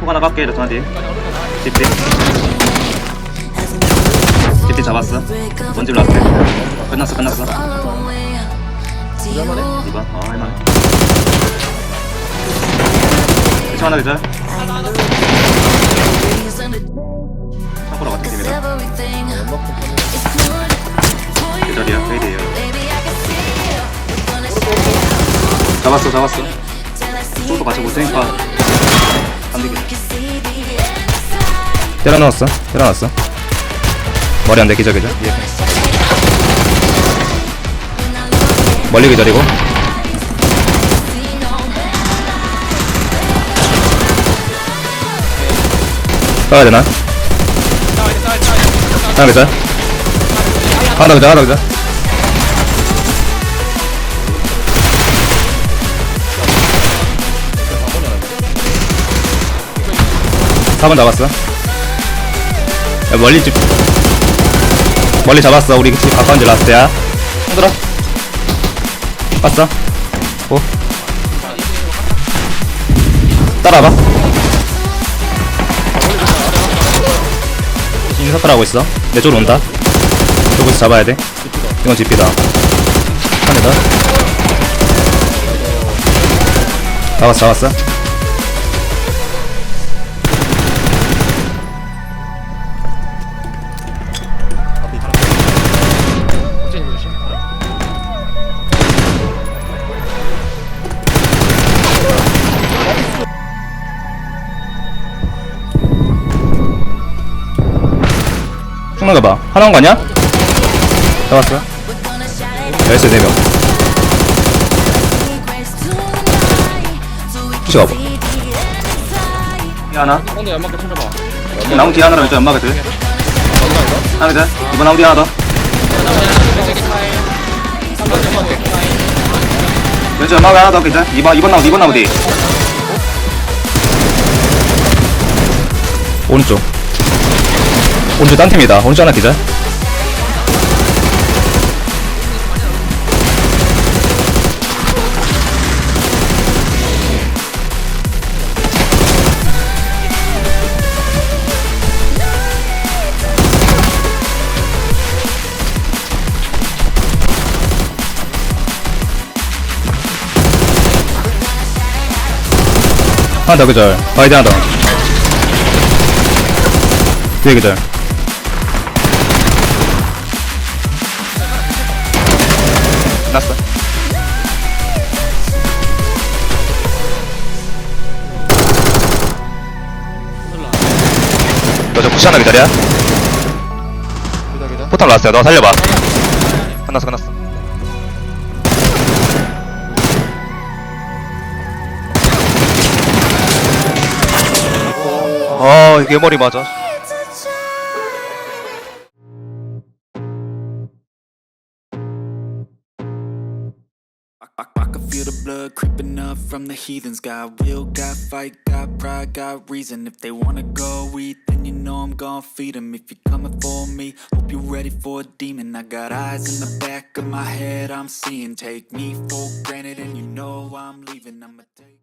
폭 하나 깎게 레토나 뒤 딥디 딥디 잡았어. 원집 라스트 끝났어 끝났어. 이번 어 할만해. 그쵸 하나 그죠? 팀이다 계절이야 페이드에요 잡았어 잡았어. 쪽도 같이 못 테니까. 안 되겠다. 때려 넣었어. 때려 넣었어. 머리 안 돼, 기절, 기절. 멀리 기절이고. 싸야 되나? 하나 기절. 하나 기절, 하나 기절. 사번 잡았어. 야, 멀리 집 멀리 잡았어. 우리 집 가까운 집 라스트야. 힘들어. 봤어? 오. 따라와봐. 인사탈 하고 있어 내 쪽으로 온다. 저기서 잡아야 돼. 이건 집이다. 한대더. 잡았어 잡았어 충만 가봐. 하나 온 거 아니야? 잡았어 나이스 4명. 푸시 가봐. 뒤 하나. 연막 좀 쳐줘봐. 나무 뒤 하나랑 왼쪽 연마가 들 하나 그죠? 이번 나무 뒤 하나 더. 왼쪽 연마가 하나 더 그죠? 이번 이번 나무 이번 나무 뒤 오른쪽 오른쪽 딴 팀이다. 오른쪽 하나 기절. 하나 더 기절. 바이드 하나 더. 뒤에 기절 났어. 너저 푸시 하나 기다려. 기다 기다. 포탑 나왔어요 너 살려봐. 끝났어 끝났어. 어 이게 머리 맞아 I, I, can feel the blood creeping up from the heathens. Got will, got fight, got pride, got reason. If they wanna go eat, then you know I'm gonna feed 'em. If you're coming for me, hope you're ready for a demon. I got eyes in the back of my head, I'm seeing. Take me for granted, and you know I'm leaving. I'ma take.